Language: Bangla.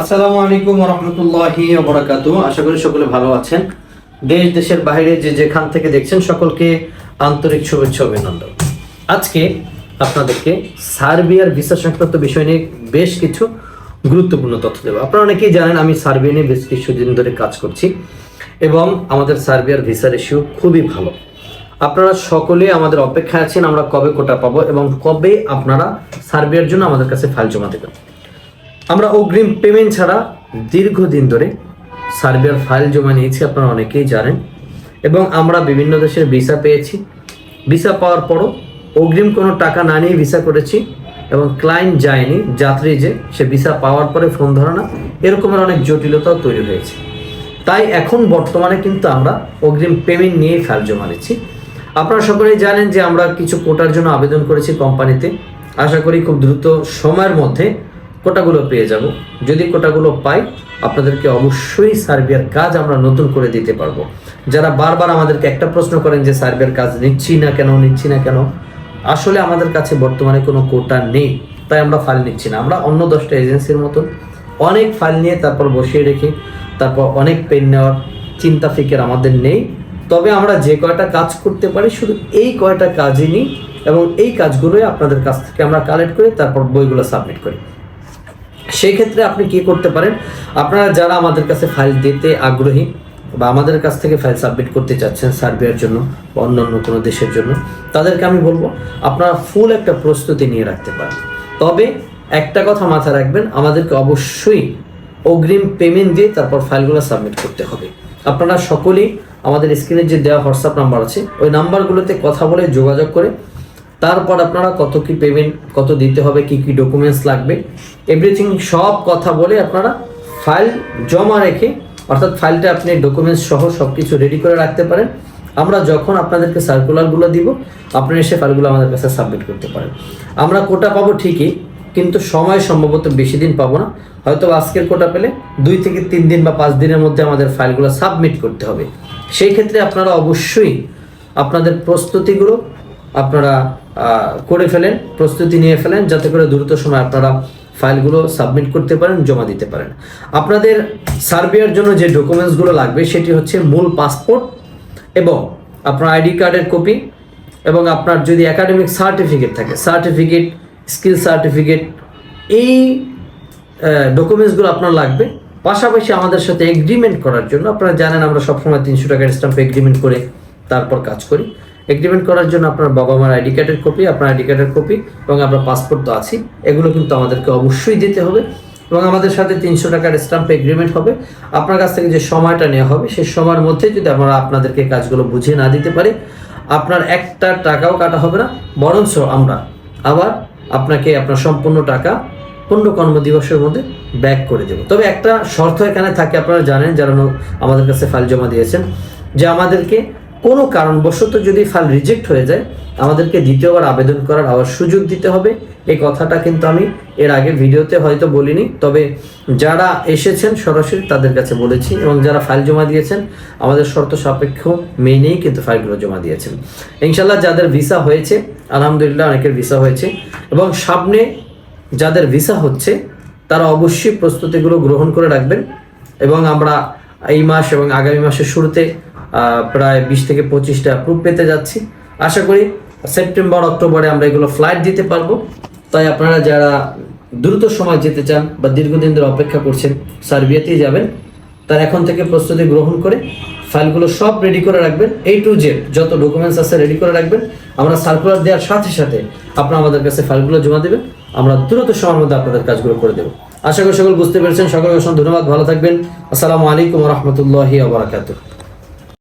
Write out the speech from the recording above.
আসসালামু আলাইকুম রহমতুল্লাহি বরাকাতু আশা করি সকলে ভালো আছেন। দেশ, দেশের বাইরে যে যেখান থেকে দেখছেন সকলকে আন্তরিক শুভেচ্ছা অভিনন্দন। আজকে আপনাদেরকে সার্বিয়ার ভিসা সংক্রান্ত বিষয় নিয়ে বেশ কিছু গুরুত্বপূর্ণ তথ্য দেবো। আপনারা অনেকেই জানেন আমি সার্বিয়া নিয়ে বেশ কিছুদিন ধরে কাজ করছি এবং আমাদের সার্বিয়ার ভিসা রেশিও খুবই ভালো। আপনারা সকলে আমাদের অপেক্ষায় আছেন, আমরা কবে কোটা পাবো এবং কবে আপনারা সার্বিয়ার জন্য আমাদের কাছে ফাইল জমা দেবেন। আমরা অগ্রিম পেমেন্ট ছাড়া দীর্ঘদিন ধরে সার্বিয়ার ফাইল জমা নিয়েছি, আপনারা অনেকেই জানেন। এবং আমরা বিভিন্ন দেশের ভিসা পেয়েছি। ভিসা পাওয়ার পরও অগ্রিম কোনো টাকা না নিয়ে ভিসা করেছি এবং ক্লায়েন্ট যায়নি, যাত্রী যে, সে ভিসা পাওয়ার পরে ফোন ধরে না। এরকমের অনেক জটিলতাও তৈরি হয়েছে। তাই এখন বর্তমানে কিন্তু আমরা অগ্রিম পেমেন্ট নিয়ে ফাইল জমা নিচ্ছি। আপনারা সকলেই জানেন যে আমরা কিছু কোটার জন্য আবেদন করেছি কোম্পানিতে। আশা করি খুব দ্রুত সময়ের মধ্যে কোটাগুলো পেয়ে যাব। যদি কোটাগুলো পাই, আপনাদেরকে অবশ্যই সার্বিয়ার কাজ আমরা নতুন করে দিতে পারব। যারা বারবার আমাদেরকে একটা প্রশ্ন করেন যে, সার্বিয়ার কাজ নিচ্ছি না কেন, নিচ্ছি না কেন? আসলে আমাদের কাছে বর্তমানে কোনো কোটা নেই। তাই আমরা ফাইল নিচ্ছি না। আমরা অন্য দশটা এজেন্সির মতন অনেক ফাইল নিয়ে তারপর বসিয়ে রেখে, তারপর অনেক পেন নেওয়ার চিন্তা ফিকের আমাদের নেই। তবে আমরা যে কয়টা কাজ করতে পারি, শুধু এই কয়টা কাজই নিই এবং এই কাজগুলোই আপনাদের কাছ থেকে আমরা কালেক্ট করি তারপর বইগুলো সাবমিট করি। সেই ক্ষেত্রে আপনি কি করতে পারেন? আপনারা যারা আমাদের কাছে ফাইল দিতে আগ্রহী বা আমাদের কাছ থেকে ফাইল সাবমিট করতে চাচ্ছেন সার্বিয়ার জন্য বা অন্যান্য কোনো দেশের জন্য, তাদেরকে আমি বলব, আপনারা ফুল একটা প্রস্তুতি নিয়ে রাখতে পারেন। তবে একটা কথা মাথায় রাখবেন, আমাদেরকে অবশ্যই অগ্রিম পেমেন্ট দিয়ে তারপর ফাইলগুলো সাবমিট করতে হবে। আপনারা সকলেই আমাদের স্ক্রিনে যে দেওয়া হোয়াটসঅ্যাপ নাম্বার আছে, ওই নাম্বারগুলোতে কথা বলে যোগাযোগ করে তারপর আপনারা কত কি পেমেন্ট কত দিতে হবে, কি কি ডকুমেন্টস লাগবে এভরিথিং সব কথা বলে আপনারা ফাইল জমা রেখে, অর্থাৎ ফাইলটা আপনি ডকুমেন্টস সহ সব কিছু রেডি করে রাখতে পারেন। আমরা যখন আপনাদেরকে সার্কুলারগুলো দিব, আপনারা এসে ফাইলগুলো আমাদের কাছে সাবমিট করতে পারেন। আমরা কোটা পাবো ঠিকই, কিন্তু সময় সম্ভবত বেশি দিন পাবো না। হয়তো আজকের কোটা পেলে দুই থেকে তিন দিন বা পাঁচ দিনের মধ্যে আমাদের ফাইলগুলো সাবমিট করতে হবে। সেই ক্ষেত্রে আপনারা অবশ্যই আপনাদের প্রস্তুতিগুলো আপনারা করে ফেলেন, প্রস্তুতি নিয়ে ফেলেন, যাতে করে দ্রুত সময় আপনারা ফাইলগুলো সাবমিট করতে পারেন, জমা দিতে পারেন। আপনাদের সার্বিয়ার জন্য যে ডকুমেন্টসগুলো লাগবে, সেটি হচ্ছে মূল পাসপোর্ট এবং আপনার আইডি কার্ডের কপি এবং আপনার যদি একাডেমিক সার্টিফিকেট থাকে, সার্টিফিকেট, স্কিল সার্টিফিকেট, এই ডকুমেন্টসগুলো আপনার লাগবে। পাশাপাশি আমাদের সাথে এগ্রিমেন্ট করার জন্য আপনারা জানেন আমরা সবসময় তিনশো টাকার স্ট্যাম্প এগ্রিমেন্ট করে তারপর কাজ করি। এগ্রিমেন্ট করার জন্য আপনার বাবা মার আইডি কার্ডের কপি আপনার আইডি কার্ডের কপি এবং আপনার পাসপোর্ট তো আছেই এগুলো কিন্তু আমাদেরকে অবশ্যই দিতে হবে এবং আমাদের সাথে তিনশো টাকার স্ট্যাম্প এগ্রিমেন্ট হবে। আপনার কাছ থেকে যে সময়টা নেওয়া হবে, সেই সময়ের মধ্যে যদি আমরা আপনাদেরকে কাজগুলো বুঝিয়ে না দিতে পারি, আপনার একটা টাকাও কাটা হবে না, বরঞ্চ আমরা আবার আপনাকে আপনার সম্পূর্ণ টাকা পনেরো কর্মদিবসের মধ্যে ব্যাক করে দেবো। তবে একটা শর্ত এখানে থাকে, আপনারা জানেন যারা আমাদের কাছে ফাইল জমা দিয়েছেন, যে আমাদেরকে কোনো কারণবশত যদি ফাইল রিজেক্ট হয়ে যায়, আমাদেরকে দ্বিতীয়বার আবেদন করার আবার সুযোগ দিতে হবে। এই কথাটা কিন্তু আমি এর আগে ভিডিওতে হয়তো বলিনি, তবে যারা এসেছেন সরাসরি তাদের কাছে বলেছি এবং যারা ফাইল জমা দিয়েছেন, আমাদের শর্ত সাপেক্ষ মেনেই কিন্তু ফাইলগুলো জমা দিয়েছেন। ইনশাল্লাহ যাদের ভিসা হয়েছে, আলহামদুলিল্লাহ অনেকের ভিসা হয়েছে এবং সামনে যাদের ভিসা হচ্ছে, তারা অবশ্যই প্রস্তুতিগুলো গ্রহণ করে রাখবেন এবং আমরা এই মাস এবং আগামী মাসের শুরুতে প্রায় বিশ থেকে পঁচিশটা প্রুফ পেতে যাচ্ছি। আশা করি সেপ্টেম্বর অক্টোবরে আমরা এগুলো ফ্লাইট দিতে পারব। তাই আপনারা যারা দ্রুত সময় যেতে চান বা দীর্ঘদিন ধরে অপেক্ষা করছেন সার্বিয়াতেই যাবেন। তার এখন থেকে প্রস্তুতি গ্রহণ করে ফাইলগুলো সব রেডি করে রাখবেন। এই টু জেড যত ডকুমেন্টস আছে রেডি করে রাখবেন। আমরা সার্কুলার দেওয়ার সাথে সাথে আপনারা আমাদের কাছে ফাইলগুলো জমা দেবেন। আমরা দ্রুত সময়ের মধ্যে আপনাদের কাজগুলো করে দেবো। আশা করি সকল বুঝতে পেরেছেন। সকলকে অসংখ্য ধন্যবাদ। ভালো থাকবেন। আসসালামু আলাইকুম রহমতুল্লাহি আবরাকাতুহ